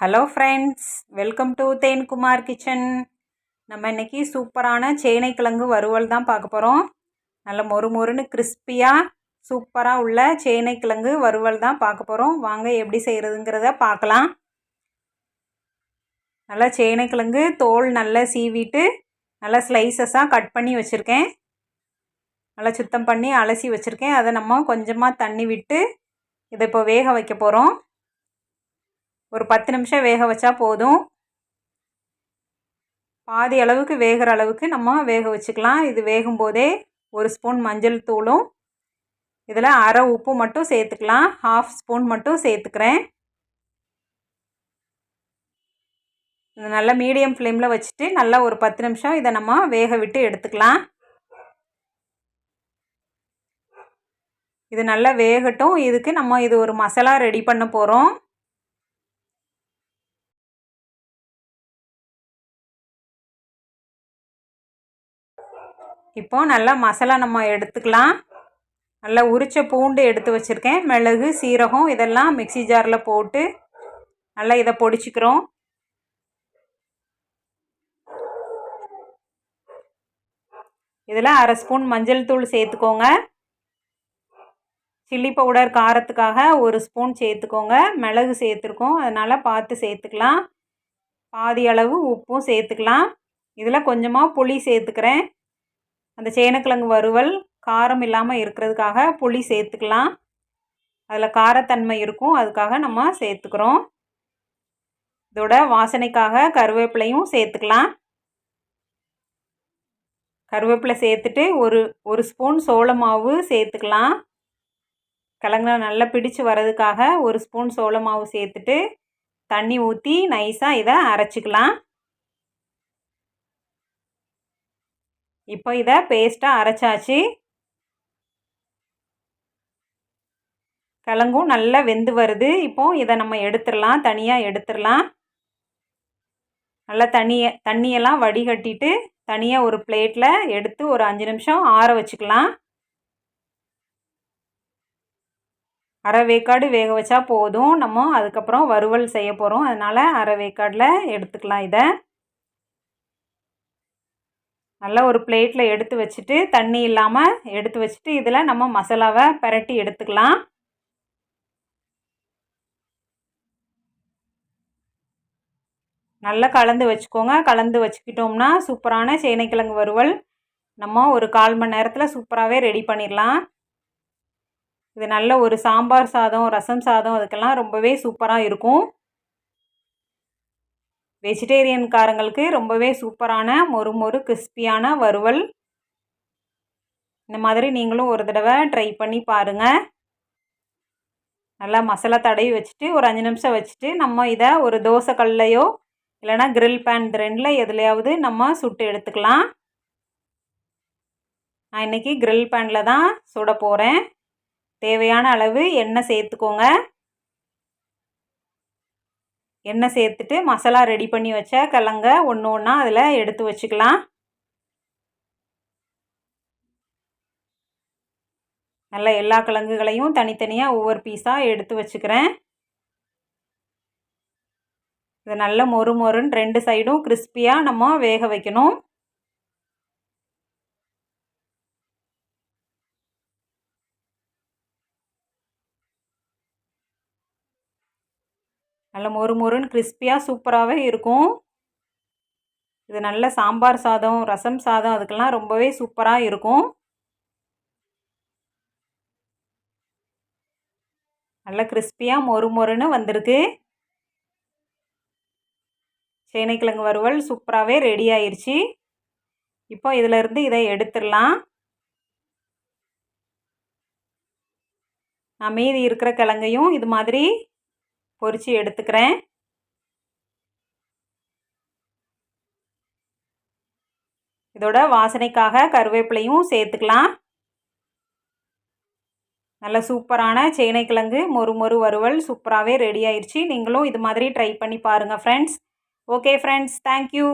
Hello friends welcome to Thenkumar kitchen நம்ம இன்றைக்கி சூப்பரான சேனைக்கிழங்கு வறுவல் தான் பார்க்க போகிறோம் நல்ல மொறு மொறுன்னு கிறிஸ்பியாக சூப்பராக உள்ள சேனைக்கிழங்கு வறுவல் தான் பார்க்க போகிறோம் வாங்க எப்படி செய்கிறதுங்கிறத பார்க்கலாம். நல்லா சேனைக்கிழங்கு தோல் நல்லா சீவிட்டு நல்லா ஸ்லைசஸாக கட் பண்ணி வச்சுருக்கேன். நல்லா சுத்தம் பண்ணி அலசி வச்சுருக்கேன். அதை நம்ம கொஞ்சமாக தண்ணி விட்டு இதை இப்போ வேக வைக்க போகிறோம் ஒரு பத்து நிமிஷம் வேக வச்சா போதும். பாதி அளவுக்கு வேகிற அளவுக்கு நம்ம வேக வச்சுக்கலாம். இது வேகும்போதே ஒரு ஸ்பூன் மஞ்சள் தூளும் இதில் அரை உப்பு மட்டும் சேர்த்துக்கலாம். ஹாஃப் ஸ்பூன் மட்டும் சேர்த்துக்கிறேன். இது நல்லா மீடியம் ஃப்ளேமில் வச்சுட்டு நல்லா ஒரு பத்து நிமிஷம் இதை நம்ம வேக விட்டு எடுத்துக்கலாம். இது நல்லா வேகட்டும். இதுக்கு நம்ம இது ஒரு மசாலா ரெடி பண்ண போகிறோம் இப்போ நல்லா மசாலா நம்ம எடுத்துக்கலாம். நல்லா உரித்த பூண்டு எடுத்து வச்சுருக்கேன். மிளகு சீரகம் இதெல்லாம் மிக்சி ஜாரில் போட்டு நல்லா இதை பொடிச்சிக்கிறோம். இதில் அரை ஸ்பூன் மஞ்சள் தூள் சேர்த்துக்கோங்க. சில்லி பவுடர் காரத்துக்காக ஒரு ஸ்பூன் சேர்த்துக்கோங்க. மிளகு சேர்த்துருக்கோம். அதனால் பார்த்து சேர்த்துக்கலாம். பாதி அளவு உப்பும் சேர்த்துக்கலாம். இதில் கொஞ்சமாக புளி சேர்த்துக்கிறேன். அந்த சேனக்கிழங்கு வறுவல் காரம் இல்லாமல் இருக்கிறதுக்காக புளி சேர்த்துக்கலாம். அதில் காரத்தன்மை இருக்கும் அதுக்காக நம்ம சேர்த்துக்கிறோம். இதோட வாசனைக்காக கருவேப்பிலையும் சேர்த்துக்கலாம். கருவேப்பிலை சேர்த்துட்டு ஒரு ஒரு ஸ்பூன் சோள மாவு சேர்த்துக்கலாம். கிழங்குல நல்லா பிடிச்சு வர்றதுக்காக ஒரு ஸ்பூன் சோள மாவு சேர்த்துட்டு தண்ணி ஊற்றி நைஸாக இதை அரைச்சிக்கலாம். இப்போ இதை பேஸ்ட்டாக அரைச்சாச்சு. கிழங்கும் நல்லா வெந்து வருது. இப்போது இதை நம்ம எடுத்துடலாம் தனியாக எடுத்துடலாம். நல்லா தண்ணியை தண்ணியெல்லாம் வடிகட்டிட்டு தனியாக ஒரு பிளேட்டில் எடுத்து ஒரு அஞ்சு நிமிஷம் ஆற வச்சுக்கலாம். அரை வேக்காடு வேக வச்சா போதும். நம்ம அதுக்கப்புறம் வறுவல் செய்ய போகிறோம் அதனால் அரை வேக்காடில் எடுத்துக்கலாம் இதை. நல்லா ஒரு பிளேட்டில் எடுத்து வச்சுட்டு தண்ணி இல்லாமல் எடுத்து வச்சுட்டு இதில் நம்ம மசாலாவை பரட்டி எடுத்துக்கலாம். நல்லா கலந்து வச்சுக்கோங்க. கலந்து வச்சுக்கிட்டோம்னா சூப்பரான சேனைக்கிழங்கு வறுவல். நம்ம ஒரு கால் மணி நேரத்தில் சூப்பராகவே ரெடி பண்ணிடலாம். இது நல்ல ஒரு சாம்பார் சாதம் ரசம் சாதம் அதுக்கெல்லாம் ரொம்பவே சூப்பராக இருக்கும். வெஜிடேரியன்காரங்களுக்கு ரொம்பவே சூப்பரான மொறு மொறு கிறிஸ்பியான வறுவல். இந்த மாதிரி நீங்களும் ஒரு தடவை ட்ரை பண்ணி பாருங்கள் நல்லா மசாலா தடவி வச்சுட்டு ஒரு அஞ்சு நிமிஷம் வச்சுட்டு நம்ம இதை ஒரு தோசை கல்லையோ இல்லைனா கிரில் பேன் ரெண்டில் எதுலையாவது நம்ம சுட்டு எடுத்துக்கலாம். நான் இன்றைக்கி கிரில் பேனில் தான் சுட போகிறேன் தேவையான அளவு எண்ணெய் சேர்த்துக்கோங்க. எண்ணெய் சேர்த்துட்டு மசாலா ரெடி பண்ணி வச்ச கிழங்க ஒன்று ஒன்றா அதில் எடுத்து வச்சுக்கலாம். நல்லா எல்லா கிழங்குகளையும் தனித்தனியாக ஒவ்வொரு பீஸாக எடுத்து வச்சுக்கிறேன். இது நல்ல மொறு மொறுன்னு ரெண்டு சைடும் கிறிஸ்பியாக நம்ம வேக வைக்கணும். நல்ல மொறு மொறுன்னு கிறிஸ்பியாக சூப்பராகவே இருக்கும். இது நல்ல சாம்பார் சாதம் ரசம் சாதம் அதுக்கெல்லாம் ரொம்பவே சூப்பராக இருக்கும். நல்ல கிறிஸ்பியாக மொறு மொறுன்னு வந்திருக்கு. சேனைக்கிழங்கு வறுவல் சூப்பராகவே ரெடி ஆயிடுச்சு இப்போ இதிலேருந்து இதை எடுத்துடலாம். நான் மீதி இருக்கிற கிழங்கையும் இது மாதிரி பொறிச்சு எடுத்துக்கிறேன். இதோட வாசனைக்காக கருவேப்பிலையும் சேர்த்துக்கலாம். நல்ல சூப்பரான சேனைக்கிழங்கு மொறு மொறு வறுவல் சூப்பராகவே ரெடி ஆயிடுச்சு நீங்களும் இது மாதிரி ட்ரை பண்ணி பாருங்கள் ஃப்ரெண்ட்ஸ் ஓகே ஃப்ரெண்ட்ஸ் தேங்க்யூ